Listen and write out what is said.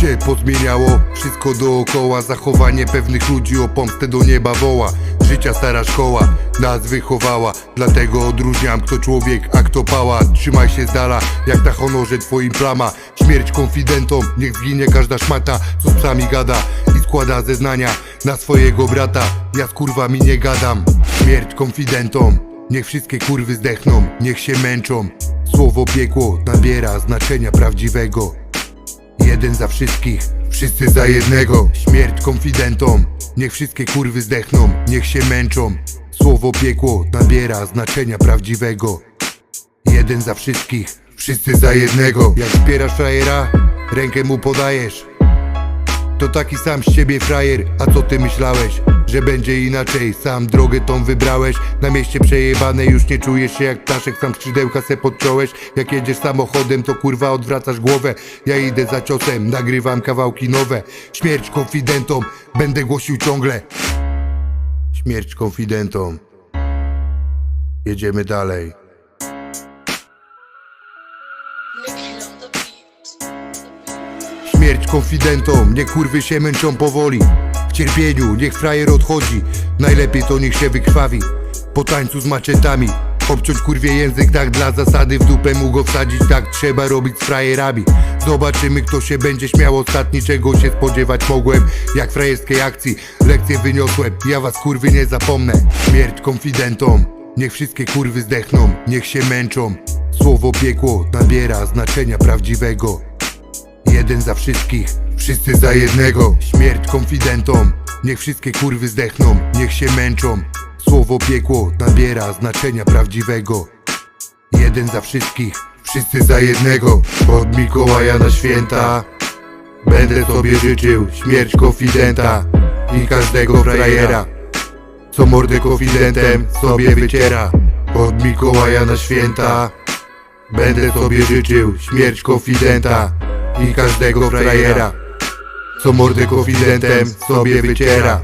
się pozmieniało Wszystko dookoła Zachowanie pewnych ludzi o pomstę do nieba woła. Życia stara szkoła nas wychowała. Dlatego odróżniam kto człowiek, a kto pała Trzymaj się z dala, jak na honorze twoim plama. Śmierć konfidentom, niech zginie każda szmata Co z psami gada i składa zeznania Na swojego brata, ja z kurwami nie gadam. Śmierć konfidentom, niech wszystkie kurwy zdechną Niech się męczą. Słowo piekło nabiera znaczenia prawdziwego Jeden za wszystkich, wszyscy za jednego. Śmierć konfidentom, niech wszystkie kurwy zdechną Niech się męczą, słowo piekło nabiera znaczenia prawdziwego. Jeden za wszystkich, wszyscy za jednego. Jak wspierasz frajera, rękę mu podajesz. To taki sam z ciebie frajer, a co ty myślałeś? Że będzie inaczej, sam drogę tą wybrałeś Na mieście przejebane już nie czujesz się jak ptaszek Sam skrzydełka se podciąłeś. Jak jedziesz samochodem to kurwa odwracasz głowę. Ja idę za ciosem, nagrywam kawałki nowe. Śmierć konfidentom, będę głosił ciągle. Śmierć konfidentom. Jedziemy dalej. Śmierć konfidentom, niech kurwy się męczą powoli W cierpieniu, niech frajer odchodzi. Najlepiej to niech się wykrwawi. Po tańcu z maczetami. Obciąć kurwie język tak dla zasady. W dupę mu go wsadzić tak trzeba robić z frajerami. Zobaczymy kto się będzie śmiał. Ostatni Czego się spodziewać mogłem. Jak frajerskiej akcji Lekcje wyniosłem, ja was kurwy nie zapomnę. Śmierć konfidentom. Niech wszystkie kurwy zdechną, niech się męczą. Słowo piekło nabiera znaczenia prawdziwego Jeden za wszystkich, wszyscy za jednego. Śmierć konfidentom, niech wszystkie kurwy zdechną Niech się męczą, słowo piekło nabiera znaczenia prawdziwego. Jeden za wszystkich, wszyscy za jednego. Od Mikołaja na święta Będę sobie życzył śmierć konfidenta I każdego frajera. Co mordę konfidentem sobie wyciera. Od Mikołaja na święta Będę sobie życzył śmierć konfidenta i każdego frajera Co mordę konfidentem sobie wyciera